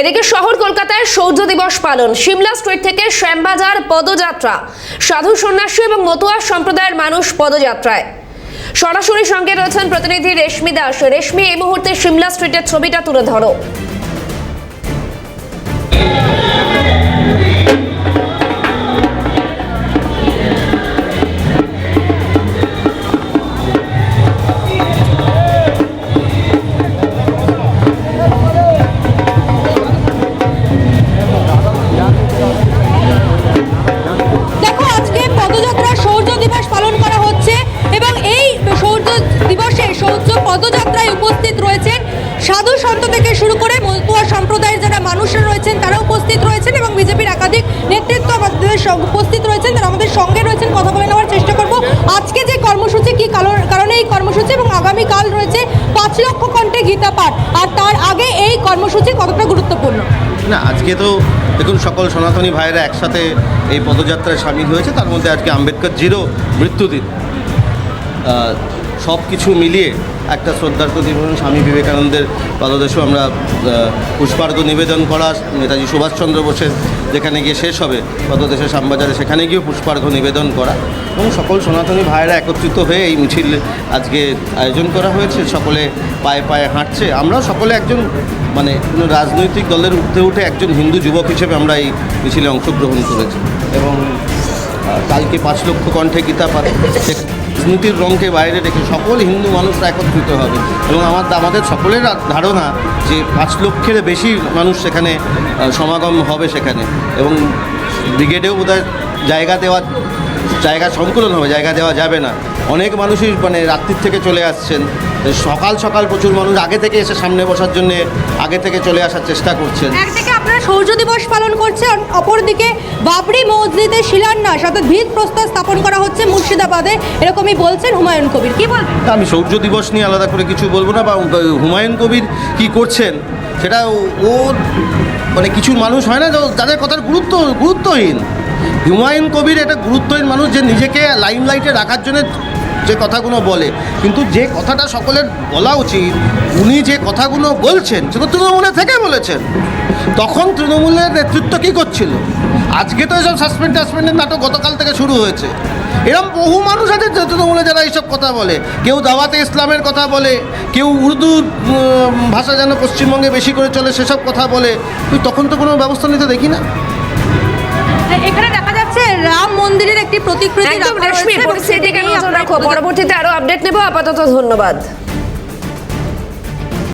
এদিকে শহর কলকাতায় সৌর্য দিবস পালন। সিমলা স্ট্রিট থেকে শ্যামবাজার পদযাত্রা। সাধু সন্ন্যাসী এবং মতুয়া সম্প্রদায়ের মানুষ পদযাত্রায়। সরাসরি সঙ্গে রয়েছেন প্রতিনিধি রেশমি দাস। রেশমি, এই মুহূর্তে সিমলা স্ট্রিটের ছবিটা তুলে ধরো। সন্ত থেকে শুরু করে মতুয়া সম্প্রদায়ের যারা মানুষরা রয়েছেন তারা উপস্থিত রয়েছেন এবং বিজেপির একাধিক নেতৃত্ব আমাদের উপস্থিত রয়েছেন। তারা আমাদের সঙ্গে রয়েছেন, কথা বলে নেওয়ার চেষ্টা করব। আজকে যে কর্মসূচি, কি কারণে এই কর্মসূচি এবং আগামীকাল রয়েছে পাঁচ লক্ষ কণ্ঠে গীতা পাঠ। আর তার আগে এই কর্মসূচি কতটা গুরুত্বপূর্ণ? না, আজকে তো দেখুন, সকল সনাতনী ভাইয়েরা একসাথে এই পদযাত্রায় সামিল হয়েছে। তার মধ্যে আজকে আম্বেদকর জিরো মৃত্যুদিন। সব কিছু মিলিয়ে একটা শ্রদ্ধার্থ দিবস স্বামী বিবেকানন্দের পাদদেশেও আমরা পুষ্পার্ঘ নিবেদন করা নেতাজি সুভাষচন্দ্র বোসের যেখানে গিয়ে শেষ হবে পদদেশে শ্যামবাজারে, সেখানে গিয়েও পুষ্পার্ঘ নিবেদন করা। এবং সকল সনাতনী ভাইয়েরা একত্রিত হয়ে এই মিছিল আজকে আয়োজন করা হয়েছে। সকলে পায়ে পায়ে হাঁটছে। আমরাও সকলে একজন মানে কোনো রাজনৈতিক দলের উঠতে উঠে একজন হিন্দু যুবক হিসেবে আমরা এই মিছিলে অংশগ্রহণ করেছি। এবং পাঁচ লক্ষ কণ্ঠে গীতা পাঠ রাজনীতির রঙকে বাইরে রেখে সকল হিন্দু মানুষরা একত্রিত হবে। এবং আমার আমাদের সকলের ধারণা যে পাঁচ লক্ষের বেশি মানুষ সেখানে সমাগম হবে সেখানে। এবং ব্রিগেডেও বোধহয় জায়গা দেওয়া জায়গা সংকুলন হবে জায়গা দেওয়া যাবে না। অনেক মানুষই মানে রাত্রির থেকে চলে আসছেন। সকাল সকাল প্রচুর মানুষ আগে থেকে এসে সামনে বসার জন্য আগে থেকে চলে আসার চেষ্টা করছেন। একদিকে আপনারা সৌর্য দিবস পালন করছেন অপরদিকে বাবরি মসজিদে শিলান্যাস অর্থাৎ ভিত প্রস্তর স্থাপন করা হচ্ছে মুর্শিদাবাদে। এরকমই বলছেন হুমায়ুন কবির। কি বলবেন? আমি সৌর্য দিবস নিয়ে আলাদা করে কিছু বলব না বা হুমায়ুন কবির কি করছেন সেটা ও- মানে কিছু মানুষ হয় না যাদের কথার গুরুত্ব গুরুত্বহীন। হুমায়ুন কবির একটা গুরুত্বহীন মানুষ যে নিজেকে লাইমলাইটে রাখার জন্য যে কথাগুলো বলে। কিন্তু যে কথাটা সকলের বলা উচিত, উনি যে কথাগুলো বলছেন, সেটা তৃণমূলে থেকে বলেছেন। তখন তৃণমূলের নেতৃত্ব কী করছিল? আজকে তো এসব সাসপেন্ড টাসপেন্ডের নাটক গতকাল থেকে শুরু হয়েছে। এরকম বহু মানুষ আছে তৃণমূলে যারা এইসব কথা বলে। কেউ দাওয়াতে ইসলামের কথা বলে, কেউ উর্দু ভাষা যেন পশ্চিমবঙ্গে বেশি করে চলে সেসব কথা বলে। তুই তখন তো কোনো ব্যবস্থা নিতে দেখি না এখানে দেখা মন্দিরের একটি প্রতিকৃতি রাখা রাখো পরবর্তীতে আরও আপডেট নেব আপাতত ধন্যবাদ।